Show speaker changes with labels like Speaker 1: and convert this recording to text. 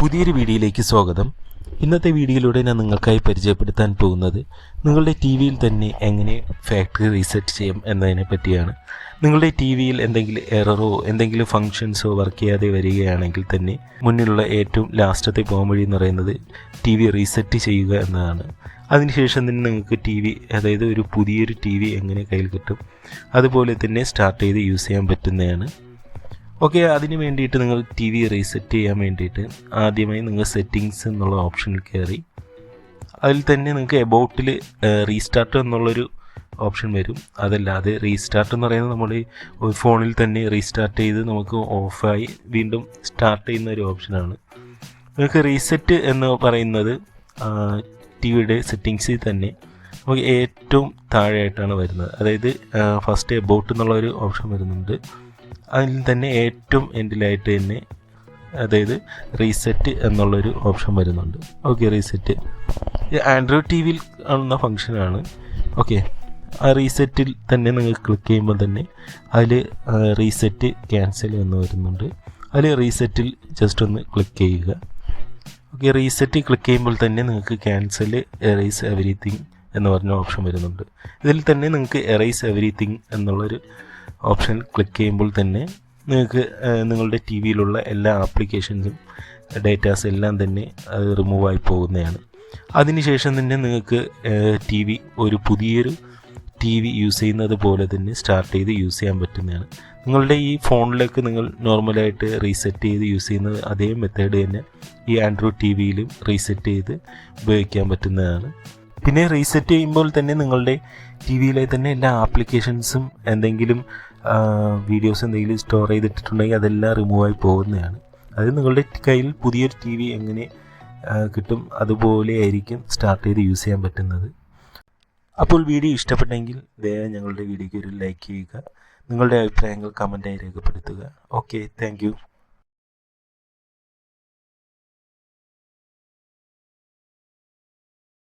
Speaker 1: പുതിയൊരു വീഡിയോയിലേക്ക് സ്വാഗതം. ഇന്നത്തെ വീഡിയോയിലൂടെ ഞാൻ നിങ്ങൾക്കായി പരിചയപ്പെടുത്താൻ പോകുന്നത് നിങ്ങളുടെ ടി വിയിൽ തന്നെ എങ്ങനെ ഫാക്ടറി റീസെറ്റ് ചെയ്യാം എന്നതിനെ പറ്റിയാണ്. നിങ്ങളുടെ ടി വിയിൽ എന്തെങ്കിലും എററോ എന്തെങ്കിലും ഫങ്ഷൻസോ വർക്ക് ചെയ്യാതെ വരികയാണെങ്കിൽ തന്നെ മുന്നിലുള്ള ഏറ്റവും ലാസ്റ്റത്തെ പോംവഴി എന്ന് പറയുന്നത് ടി വി റീസെറ്റ് ചെയ്യുക എന്നതാണ്. അതിനുശേഷം തന്നെ നിങ്ങൾക്ക് ടി വി അതായത് ഒരു പുതിയൊരു ടി വി എങ്ങനെ കയ്യിൽ കിട്ടും അതുപോലെ തന്നെ സ്റ്റാർട്ട് ചെയ്ത് യൂസ് ചെയ്യാൻ പറ്റുന്നതാണ്. ഓക്കെ അതിന് വേണ്ടിയിട്ട് നിങ്ങൾ ടി വി റീസെറ്റ് ചെയ്യാൻ വേണ്ടിയിട്ട് ആദ്യമായി നിങ്ങൾ സെറ്റിങ്സ് എന്നുള്ള ഓപ്ഷനിൽ കയറി അതിൽ തന്നെ നിങ്ങൾക്ക് എബൌട്ടിൽ റീസ്റ്റാർട്ട് എന്നുള്ളൊരു ഓപ്ഷൻ വരും. അതല്ലാതെ റീസ്റ്റാർട്ട് എന്ന് പറയുന്നത് നമ്മൾ ഒരു ഫോണിൽ തന്നെ റീസ്റ്റാർട്ട് ചെയ്ത് നമുക്ക് ഓഫായി വീണ്ടും സ്റ്റാർട്ട് ചെയ്യുന്ന ഒരു ഓപ്ഷനാണ് നിങ്ങൾക്ക് റീസെറ്റ് എന്ന് പറയുന്നത് ടി വിയുടെ സെറ്റിങ്സിൽ തന്നെ നമുക്ക് ഏറ്റവും താഴെയായിട്ടാണ് വരുന്നത്. അതായത് ഫസ്റ്റ് എബൌട്ട് എന്നുള്ളൊരു ഓപ്ഷൻ വരുന്നുണ്ട്. അതിൽ തന്നെ ഏറ്റവും എൻഡിലായിട്ട് തന്നെ അതായത് റീസെറ്റ് എന്നുള്ളൊരു ഓപ്ഷൻ വരുന്നുണ്ട്. ഓക്കെ റീസെറ്റ് ആൻഡ്രോയിഡ് ടി വിയിൽ കാണുന്ന ഫങ്ഷനാണ് ഓക്കെ ആ റീസെറ്റിൽ തന്നെ നിങ്ങൾ ക്ലിക്ക് ചെയ്യുമ്പോൾ തന്നെ അതിൽ റീസെറ്റ് ക്യാൻസൽ എന്ന് വരുന്നുണ്ട്. അതിൽ റീസെറ്റിൽ ജസ്റ്റ് ഒന്ന് ക്ലിക്ക് ചെയ്യുക. ഓക്കെ റീസെറ്റ് ക്ലിക്ക് ചെയ്യുമ്പോൾ തന്നെ നിങ്ങൾക്ക് ക്യാൻസൽ എറൈസ് എവറിത്തിങ് എന്ന് പറഞ്ഞ ഓപ്ഷൻ വരുന്നുണ്ട്. ഇതിൽ തന്നെ നിങ്ങൾക്ക് എറൈസ് എവറിത്തിങ് എന്നുള്ളൊരു ഓപ്ഷൻ ക്ലിക്ക് ചെയ്യുമ്പോൾ തന്നെ നിങ്ങൾക്ക് നിങ്ങളുടെ ടി വിയിലുള്ള എല്ലാ ആപ്ലിക്കേഷൻസും ഡേറ്റാസ് എല്ലാം തന്നെ അത് റിമൂവ് ആയി പോകുന്നതാണ്. അതിനുശേഷം തന്നെ നിങ്ങൾക്ക് ടി വി ഒരു പുതിയൊരു ടി വി യൂസ് ചെയ്യുന്നത് പോലെ തന്നെ സ്റ്റാർട്ട് ചെയ്ത് യൂസ് ചെയ്യാൻ പറ്റുന്നതാണ്. നിങ്ങളുടെ ഈ ഫോണിലേക്ക് നിങ്ങൾ നോർമലായിട്ട് റീസെറ്റ് ചെയ്ത് യൂസ് ചെയ്യുന്നത് അതേ മെത്തേഡ് തന്നെ ഈ ആൻഡ്രോയിഡ് ടി വിയിലും റീസെറ്റ് ചെയ്ത് ഉപയോഗിക്കാൻ പറ്റുന്നതാണ്. പിന്നെ റീസെറ്റ് ചെയ്യുമ്പോൾ തന്നെ നിങ്ങളുടെ ടി വിയിലെ തന്നെ എല്ലാ ആപ്ലിക്കേഷൻസും എന്തെങ്കിലും വീഡിയോസ് എന്തെങ്കിലും സ്റ്റോർ ചെയ്തിട്ടുണ്ടെങ്കിൽ അതെല്ലാം റിമൂവ് ആയി പോകുന്നതാണ്. അത് നിങ്ങളുടെ കയ്യിൽ പുതിയൊരു ടി വി എങ്ങനെ കിട്ടും അതുപോലെ ആയിരിക്കും സ്റ്റാർട്ട് ചെയ്ത് യൂസ് ചെയ്യാൻ പറ്റുന്നത്. അപ്പോൾ വീഡിയോ ഇഷ്ടപ്പെട്ടെങ്കിൽ ദയവായി ഞങ്ങളുടെ വീഡിയോയ്ക്ക് ഒരു ലൈക്ക് ചെയ്യുക. നിങ്ങളുടെ അഭിപ്രായങ്ങൾ കമന്റായി രേഖപ്പെടുത്തുക. Okay thank